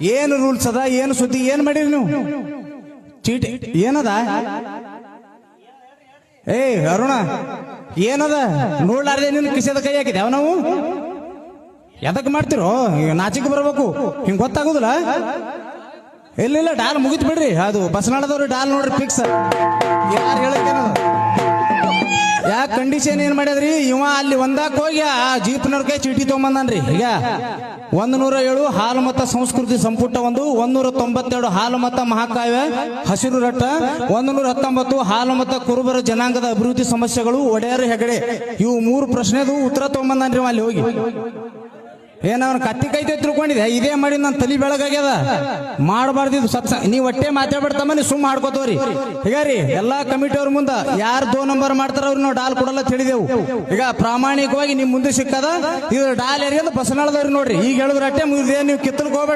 ಏನು ರೂಲ್ಸ್ ಅದ, ಏನು ಸುದ್ದಿ, ಏನ್ ಮಾಡಿರಿ ನೀವು? ಚೀಟಿ, ಏನದ? ಏ, ಅರುಣ, ಏನದ? ನೋಡ್ಲಾರ್ದೆ ನಿನ್ನ ಕಿಸದ ಕೈ ಹಾಕಿದೆ ನಾವು? ಎದಕ್ ಮಾಡ್ತಿರೋ? ನಾಚಿಕೆ ಬರ್ಬೇಕು. ಹಿಂಗ್ ಗೊತ್ತಾಗುದಿಲ್ಲ? ಇಲ್ಲ ಇಲ್ಲ ಡಾಲ್ ಮುಗಿತ್ ಬಿಡ್ರಿ. ಅದು ಬಸನಾಳದವ್ರು ಡಾಲ್ ನೋಡ್ರಿ ಫಿಕ್ಸ್ ಕಂಡೀಷನ್ ಏನ್ ಮಾಡ್ಯಾದ್ರಿ ಇವ ಅಲ್ಲಿ ಒಂದಾಕ್ ಹೋಗಿ ಆ ಜೀಪ್ ಕೈ ಚೀಟಿ ತಗೊಂಬಂದನ್ರಿ. ಈಗ ಒಂದ್ ನೂರ ಏಳು ಹಾಲು ಮತ ಸಂಸ್ಕೃತಿ ಸಂಪುಟ ಒಂದು ಒಂದೂರ ತೊಂಬತ್ತೆರಡು ಹಾಲು ಮತ ಮಹಾಕಾವ್ಯ ಹಸಿರು ರಟ್ಟ ಒಂದ್ ನೂರ ಹತ್ತೊಂಬತ್ತು ಹಾಲು ಮತ ಕುರುಬರ ಜನಾಂಗದ ಅಭಿವೃದ್ಧಿ ಸಮಸ್ಯೆಗಳು ಒಡೆಯರು ಹೆಗಡೆ. ಇವು ಮೂರು ಪ್ರಶ್ನೆದು ಉತ್ತರ ತಗೊಂಬಂದನ್ರಿ ಅಲ್ಲಿ ಹೋಗಿ. ಏನ ಅವ್ನ ಕತ್ತಿ ಕೈ ತಿಳ್ಕೊಂಡಿದೆ ಇದೇ ಮಾಡಿ ನನ್ನ ತಲಿ ಬೆಳಗಾಗ್ಯದ. ಮಾಡಬಾರ್ದಿದ್ದು ಸತ್ಸ ನೀವ್ ಒಟ್ಟೆ ಮಾತಾಡ್ಬಿಡ್ತಮ್ಮ ನೀವು ಸುಮ್ಮ ಮಾಡ್ಕೋತವ್ರಿ ಈಗ ರೀ ಎಲ್ಲಾ ಕಮಿಟಿ ಅವ್ರ ಮುಂದ ಯಾರು ದೋ ನಂಬರ್ ಮಾಡ್ತಾರ ಅವ್ರು ನಾವು ಡಾಲ್ ಕೊಡಲ್ಲ ತಿಳಿದೆವು ಈಗ ಪ್ರಾಮಾಣಿಕವಾಗಿ ನಿಮ್ ಮುಂದೆ ಸಿಕ್ಕದ ಇದು ಡಾಲ್ ಏರಿಯದ ಬಸನಾಳದವ್ರಿ ನೋಡ್ರಿ. ಈಗ ಹೇಳಿದ್ರೆ ಅಟ್ಟೆ ಮುಗಿದೇ ನೀವು ಕಿತ್ತಲ್ಕೋಬೇಡ ಹೋಗ್ಬೇಡ.